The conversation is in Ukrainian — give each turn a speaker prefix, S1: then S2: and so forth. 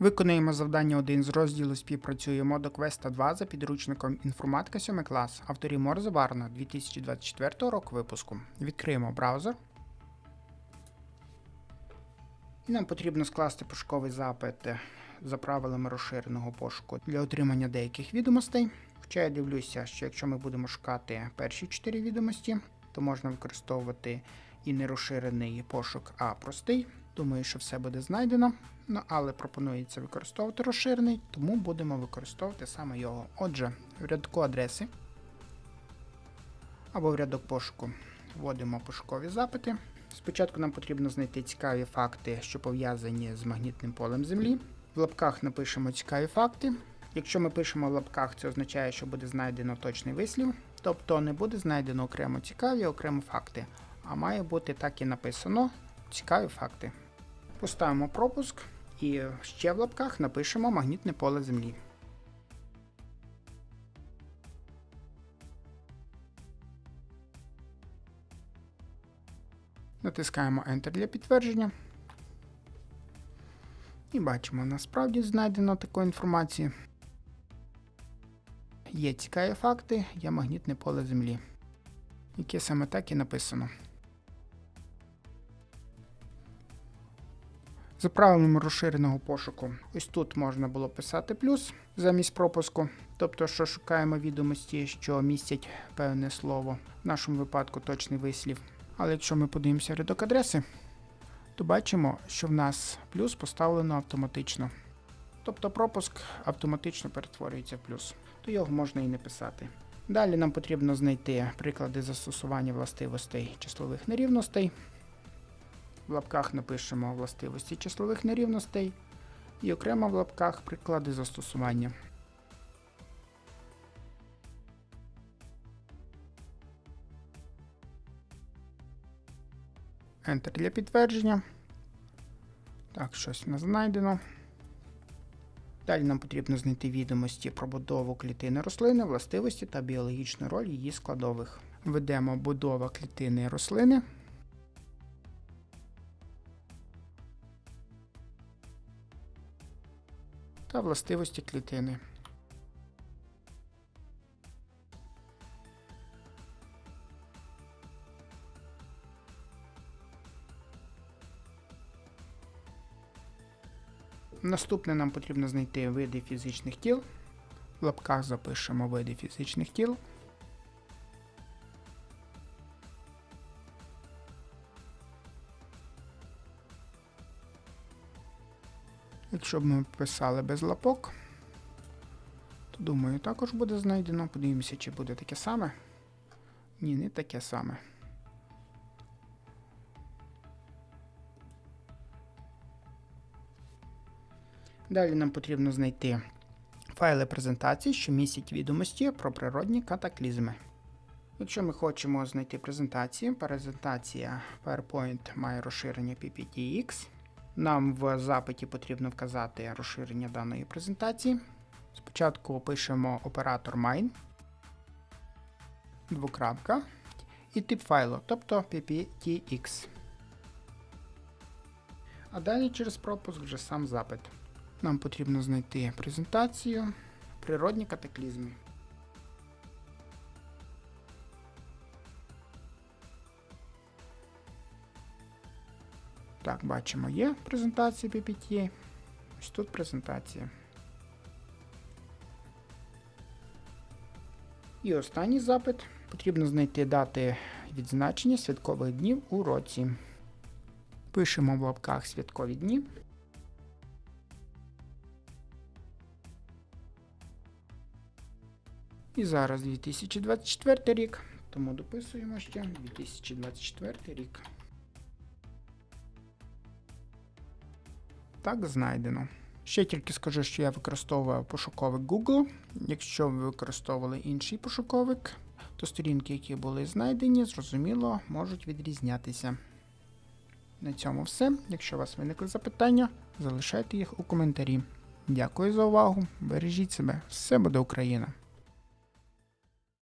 S1: Виконуємо завдання 1 з розділу Співпрацюємо до квеста 2 за підручником Інформатика 7 клас, авторів Морзе Варна 2024 року випуску. Відкриємо браузер. І нам потрібно скласти пошуковий запит е, за правилами розширеного пошуку для отримання деяких відомостей. Хоча я дивлюся, що якщо ми будемо шукати перші 4 відомості, то можна використовувати і не розширений пошук, а простий. Думаю, що все буде знайдено. Ну, але пропонується використовувати розширений, тому будемо використовувати саме його. Отже, в рядку адреси або в рядок пошуку вводимо пошукові запити. Спочатку нам потрібно знайти цікаві факти, що пов'язані з магнітним полем Землі. В лапках напишемо цікаві факти. Якщо ми пишемо в лапках, це означає, що буде знайдено точний вислів, тобто не буде знайдено окремо цікаві, окремо факти, а має бути так і написано цікаві факти. Поставимо пропуск і ще в лапках напишемо магнітне поле Землі. Натискаємо Enter для підтвердження. І бачимо, насправді знайдено таку інформацію. Є цікаві факти, є магнітне поле Землі, яке саме так і написано. За правилами розширеного пошуку, ось тут можна було писати плюс замість пропуску, тобто, що шукаємо відомості, що містять певне слово, в нашому випадку точний вислів. Але якщо ми подивимося рядок адреси, то бачимо, що в нас плюс поставлено автоматично. Тобто пропуск автоматично перетворюється в плюс, то його можна і не писати. Далі нам потрібно знайти приклади застосування властивостей числових нерівностей. В лапках напишемо властивості числових нерівностей і окремо в лапках приклади застосування. Enter для підтвердження. Так, щось нас знайдено. Далі нам потрібно знайти відомості про будову клітини рослини, властивості та біологічну роль її складових. Введемо будова клітини рослини. Та властивості клітини. Наступне нам потрібно знайти види фізичних тіл. В лапках запишемо види фізичних тіл. Якщо б ми писали без лапок, то думаю, також буде знайдено. Подивимося, чи буде таке саме. Ні, не таке саме. Далі нам потрібно знайти файли презентації, що містять відомості про природні катаклізми. Якщо ми хочемо знайти презентацію, презентація PowerPoint має розширення PPTX. Нам в запиті потрібно вказати розширення даної презентації. Спочатку пишемо оператор mine, двокрапка і тип файлу, тобто PPTX. А далі через пропуск вже сам запит. Нам потрібно знайти презентацію, природні катаклізми. Так, бачимо, є презентація PPT. Ось тут презентація. І останній запит. Потрібно знайти дати відзначення святкових днів у році. Пишемо в лапках святкові дні. І зараз 2024 рік, тому дописуємо ще 2024 рік. Так, знайдено. Ще тільки скажу, що я використовував пошуковик Google. Якщо ви використовували інший пошуковик, то сторінки, які були знайдені, зрозуміло, можуть відрізнятися. На цьому все. Якщо у вас виникли запитання, залишайте їх у коментарі. Дякую за увагу. Бережіть себе, все буде Україна!